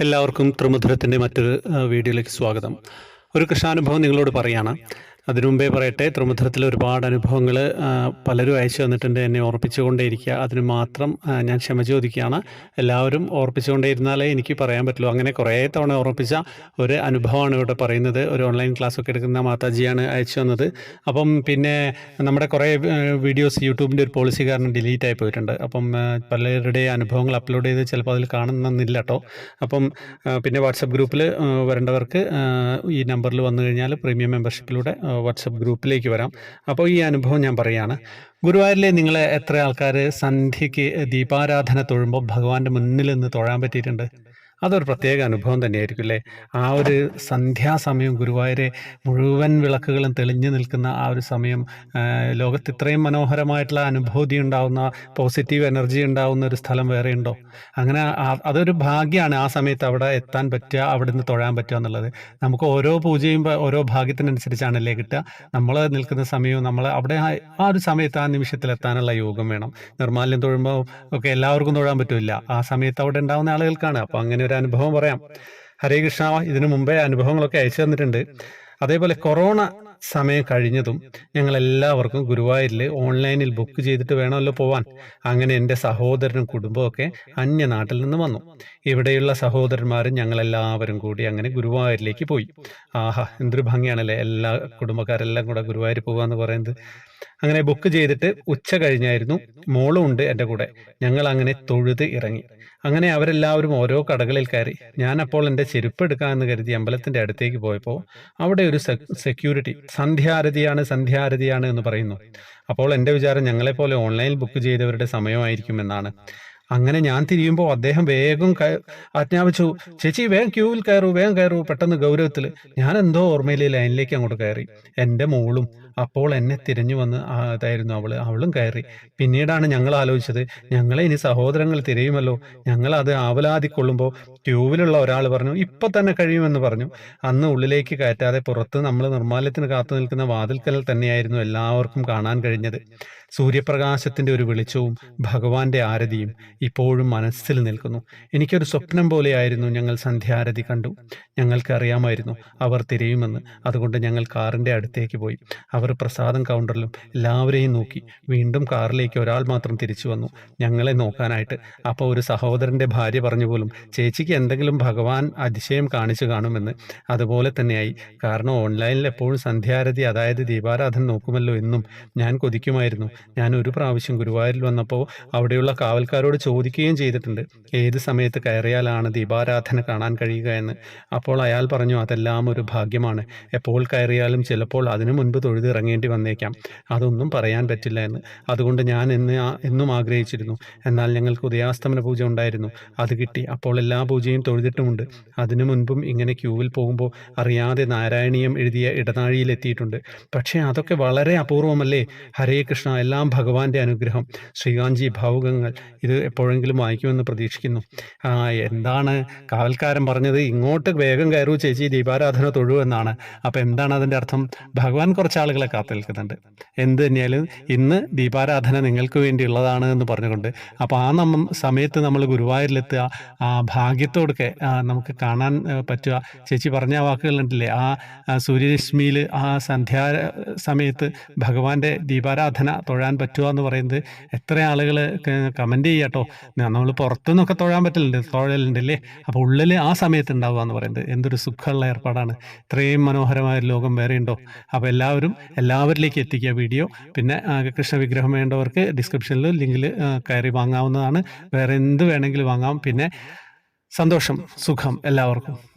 എല്ലാവർക്കും ത്രിമുദ്രത്തിന്റെ മറ്റൊരു വീഡിയോയിലേക്ക് സ്വാഗതം. ഒരു കൃഷ്ണാനുഭവം നിങ്ങളോട് പറയാണ്. അതിനു മുമ്പേ പറയട്ടെ ത്രിമുദ്രത്തിൽ ഒരുപാട് അനുഭവങ്ങൾ പലരും അയച്ചു തന്നിട്ടുണ്ട് എന്നെ ഓർപ്പിച്ചുകൊണ്ടേയിരിക്കുക. അതിന് മാത്രം ഞാൻ ക്ഷമ ചോദിക്കുകയാണ്. എല്ലാവരും ഓർപ്പിച്ചുകൊണ്ടേയിരുന്നാലേ എനിക്ക് പറയാൻ പറ്റുള്ളൂ. അങ്ങനെ കുറേ തവണ ഓർപ്പിച്ച ഒരു അനുഭവമാണ് ഇവിടെ പറയുന്നത്. ഒരു ഓൺലൈൻ ക്ലാസ് ഒക്കെ എടുക്കുന്ന മാതാജിയാണ് അയച്ചു തന്നത്. അപ്പം പിന്നെ നമ്മുടെ കുറേ വീഡിയോസ് യൂട്യൂബിന്റെ ഒരു പോളിസി കാരണം ഡിലീറ്റ് ആയി പോയിട്ടുണ്ട്. അപ്പം പലരുടെ അനുഭവങ്ങൾ അപ്ലോഡ് ചെയ്ത് ചിലപ്പോൾ അതിൽ കാണുന്നില്ല കേട്ടോ. അപ്പം പിന്നെ വാട്സപ്പ് ഗ്രൂപ്പിൽ വരേണ്ടവർക്ക് ഈ നമ്പറിൽ വന്നു കഴിഞ്ഞാൽ പ്രീമിയം മെമ്പർഷിപ്പിലൂടെ വാട്സപ്പ് ഗ്രൂപ്പിലേക്ക് വരാം. അപ്പോൾ ഈ അനുഭവം ഞാൻ പറയുകയാണ്. ഗുരുവായൂരിലെ നിങ്ങളെ എത്ര ആൾക്കാർ സന്ധ്യയ്ക്ക് ദീപാരാധന തൊഴുമ്പോൾ ഭഗവാന്റെ മുന്നിൽ നിന്ന് തൊഴാൻ പറ്റിയിട്ടുണ്ട്? അതൊരു പ്രത്യേക അനുഭവം തന്നെയായിരിക്കും അല്ലേ ആ ഒരു സന്ധ്യാസമയം ഗുരുവായൂരെ മുഴുവൻ വിളക്കുകളും തെളിഞ്ഞു നിൽക്കുന്ന ആ ഒരു സമയം ലോകത്ത് ഇത്രയും മനോഹരമായിട്ടുള്ള അനുഭൂതി ഉണ്ടാവുന്ന പോസിറ്റീവ് എനർജി ഉണ്ടാവുന്ന ഒരു സ്ഥലം വേറെ ഉണ്ടോ? അങ്ങനെ അതൊരു ഭാഗ്യമാണ് ആ സമയത്ത് അവിടെ എത്താൻ പറ്റുക അവിടെ നിന്ന് തൊഴാൻ പറ്റുക എന്നുള്ളത്. നമുക്ക് ഓരോ പൂജയും ഓരോ ഭാഗ്യത്തിനനുസരിച്ചാണല്ലേ കിട്ടുക. നമ്മൾ നിൽക്കുന്ന സമയവും നമ്മൾ അവിടെ ആ ആ ഒരു സമയത്ത് ആ നിമിഷത്തിൽ എത്താനുള്ള യോഗം വേണം. നിർമാല്യം തൊഴുമ്പോൾ ഒക്കെ എല്ലാവർക്കും തൊഴാൻ പറ്റില്ല. ആ സമയത്ത് അവിടെ ഉണ്ടാവുന്ന ആളുകൾക്കാണ്. അപ്പോൾ അങ്ങനെ ഒരു അനുഭവം പറയാം. ഹരേ കൃഷ്ണ ഇതിനു മുമ്പേ അനുഭവങ്ങളൊക്കെ അയച്ചു തന്നിട്ടുണ്ട്. അതേപോലെ കൊറോണ സമയം കഴിഞ്ഞതും ഞങ്ങൾ എല്ലാവർക്കും ഗുരുവായൂരിൽ ഓൺലൈനിൽ ബുക്ക് ചെയ്തിട്ട് വേണമല്ലോ പോവാൻ. അങ്ങനെ എന്റെ സഹോദരനും കുടുംബമൊക്കെ അന്യനാട്ടിൽ നിന്ന് വന്നു. ഇവിടെയുള്ള സഹോദരന്മാരും ഞങ്ങളെല്ലാവരും കൂടി അങ്ങനെ ഗുരുവായൂരിലേക്ക് പോയി. ആഹാ എന്തൊരു ഭംഗിയാണല്ലേ? എല്ലാ കുടുംബക്കാരെല്ലാം കൂടെ ഗുരുവായൂർ പോകുക എന്ന് പറയുന്നത്. അങ്ങനെ ബുക്ക് ചെയ്തിട്ട് ഉച്ച കഴിഞ്ഞായിരുന്നു. മോളും ഉണ്ട് എന്റെ കൂടെ. ഞങ്ങൾ അങ്ങനെ തൊഴുത് ഇറങ്ങി. അങ്ങനെ അവരെല്ലാവരും ഓരോ കടകളിൽ കയറി. ഞാൻ അപ്പോൾ എന്റെ ചെരുപ്പ് എടുക്കാമെന്ന് കരുതി അമ്പലത്തിന്റെ അടുത്തേക്ക് പോയപ്പോൾ അവിടെ ഒരു സെക്യൂരിറ്റി സന്ധ്യാരതിയാണ് സന്ധ്യാരതിയാണ് എന്ന് പറയുന്നു. അപ്പോൾ എന്റെ വിചാരം ഞങ്ങളെപ്പോലെ ഓൺലൈനിൽ ബുക്ക് ചെയ്തവരുടെ സമയമായിരിക്കും എന്നാണ് അങ്ങനെ ഞാൻ തിരിയുമ്പോൾ അദ്ദേഹം വേഗം ആജ്ഞാപിച്ചു. ചേച്ചി വേഗം ക്യൂവിൽ കയറൂ വേഗം കയറൂ പെട്ടെന്ന് ഗൗരവത്തിൽ. ഞാൻ എന്തോ ഓർമ്മയിൽ ലൈനിലേക്ക് അങ്ങോട്ട് കയറി. എന്റെ മോളും അപ്പോൾ എന്നെ തിരിഞ്ഞു വന്ന് അതായിരുന്നു അവൾ. അവളും കയറി. പിന്നീടാണ് ഞങ്ങൾ ആലോചിച്ചത് ഞങ്ങളെ ഇനി സഹോദരങ്ങൾ തിരയുമല്ലോ. ഞങ്ങൾ അത് ആവലാതിക്കൊള്ളുമ്പോൾ ട്യൂബിലുള്ള ഒരാൾ പറഞ്ഞു ഇപ്പൊ തന്നെ കഴിയുമെന്ന് പറഞ്ഞു. അന്ന് ഉള്ളിലേക്ക് കയറ്റാതെ പുറത്ത് നമ്മൾ നിർമ്മാല്യത്തിന് കാത്തു നിൽക്കുന്ന വാതിൽക്കൽ തന്നെയായിരുന്നു എല്ലാവർക്കും കാണാൻ കഴിഞ്ഞത്. സൂര്യപ്രകാശത്തിന്റെ ഒരു വെളിച്ചവും ഭഗവാന്റെ ആരതിയും ഇപ്പോഴും മനസ്സിൽ നിൽക്കുന്നു. എനിക്കൊരു സ്വപ്നം പോലെയായിരുന്നു ഞങ്ങൾ സന്ധ്യാരതി കണ്ടു. ഞങ്ങൾക്ക് അറിയാമായിരുന്നു അവർ തിരയുമെന്ന്. അതുകൊണ്ട് ഞങ്ങൾ കാറിന്റെ അടുത്തേക്ക് പോയി. അവർ പ്രസാദം കൗണ്ടറിലും എല്ലാവരെയും നോക്കി. വീണ്ടും കാറിലേക്ക് ഒരാൾ മാത്രം തിരിച്ചു വന്നു. ഞങ്ങളെ നോക്കാനായിട്ട്. അപ്പോൾ ഒരു സഹോദരന്റെ ഭാര്യ പറഞ്ഞു പോലും ചേച്ചിക്ക് എന്തെങ്കിലും ഭഗവാൻ അതിശയം കാണിച്ചു കാണുമെന്ന്. അതുപോലെ തന്നെയായി. കാരണം ഓൺലൈനിൽ എപ്പോഴും സന്ധ്യാരതി അതായത് ദീപാരാധന നോക്കുമല്ലോ എന്നും ഞാൻ കൊതിക്കുമായിരുന്നു. ഞാൻ ഒരു പ്രാവശ്യം ഗുരുവായൂരിൽ വന്നപ്പോൾ അവിടെയുള്ള കാവൽക്കാരോട് ചോദിക്കുകയും ചെയ്തിട്ടുണ്ട്. ഏത് സമയത്ത് കയറിയാലാണ് ദീപാരാധന കാണാൻ കഴിയുക എന്ന്. അപ്പോൾ അയാൾ പറഞ്ഞു അതെല്ലാം ഒരു ഭാഗ്യമാണ്. എപ്പോൾ കയറിയാലും ചിലപ്പോൾ അതിനു മുൻപ് തൊഴുത് ഇറങ്ങേണ്ടി വന്നേക്കാം. അതൊന്നും പറയാൻ പറ്റില്ല എന്ന്. അതുകൊണ്ട് ഞാൻ എന്ന് എന്നും ആഗ്രഹിച്ചിരുന്നു. എന്നാൽ ഞങ്ങൾക്ക് ഉദയാസ്തമന പൂജ ഉണ്ടായിരുന്നു. അത് കിട്ടി. അപ്പോൾ എല്ലാ പൂജയും തൊഴുതിട്ടുമുണ്ട്. അതിനു മുൻപും ഇങ്ങനെ ക്യൂവിൽ പോകുമ്പോൾ അറിയാതെ നാരായണീയം എഴുതിയ ഇടനാഴിയിൽ എത്തിയിട്ടുണ്ട്. പക്ഷേ അതൊക്കെ വളരെ അപൂർവമല്ലേ? ഹരേ കൃഷ്ണ എല്ലാം ഭഗവാന്റെ അനുഗ്രഹം. ശ്രീകാഞ്ചി ഭാവുകങ്ങൾ. ഇത് എപ്പോഴെങ്കിലും വായിക്കുമെന്ന് പ്രതീക്ഷിക്കുന്നു. ആ എന്താണ് കാവൽക്കാരൻ പറഞ്ഞത്? ഇങ്ങോട്ട് വേഗം കയറൂ ചേച്ചി. ദീപാരാധന തൊഴു എന്നാണ്. അപ്പം എന്താണ് അതിന്റെ അർത്ഥം? ഭഗവാൻ കുറച്ച് ആളുകളെ കാത്തു നിൽക്കുന്നുണ്ട്. എന്ത് തന്നെയാലും ഇന്ന് ദീപാരാധന നിങ്ങൾക്ക് വേണ്ടിയുള്ളതാണ് എന്ന് പറഞ്ഞുകൊണ്ട് അപ്പോൾ ആ നമ്മ സമയത്ത് നമ്മൾ ഗുരുവായൂരിലെത്തുക ആ ഭാഗ്യത്തോടൊക്കെ നമുക്ക് കാണാൻ പറ്റുക. ചേച്ചി പറഞ്ഞ വാക്കുകളുണ്ടല്ലേ ആ ആ, സൂര്യരശ്മിയിൽ ആ സന്ധ്യാ സമയത്ത് ഭഗവാന്റെ ദീപാരാധന തൊഴാൻ പറ്റുക എന്ന് പറയുന്നത് എത്ര ആളുകൾ കമന്റ് ചെയ്യാട്ടോ നമ്മൾ പുറത്തുനിന്നൊക്കെ തൊഴാൻ പറ്റില്ലല്ലോ തൊഴലുണ്ടല്ലേ? അപ്പോൾ ഉള്ളിൽ ആ സമയത്ത് ഉണ്ടാവുക എന്ന് പറയുന്നത്. എന്തൊരു സുഖമുള്ള ഏർപ്പാടാണ്. ഇത്രയും മനോഹരമായ ലോകം വേറെ ഉണ്ടോ അപ്പോൾ എല്ലാവരും എല്ലാവരിലേക്ക് എത്തിക്കുക വീഡിയോ. പിന്നെ കൃഷ്ണ വിഗ്രഹം വേണ്ടവർക്ക് ഡിസ്ക്രിപ്ഷനിൽ ലിങ്കിൽ കയറി വാങ്ങാവുന്നതാണ്. വേറെ എന്ത് വേണമെങ്കിലും വാങ്ങാം. പിന്നെ സന്തോഷം സുഖം എല്ലാവർക്കും.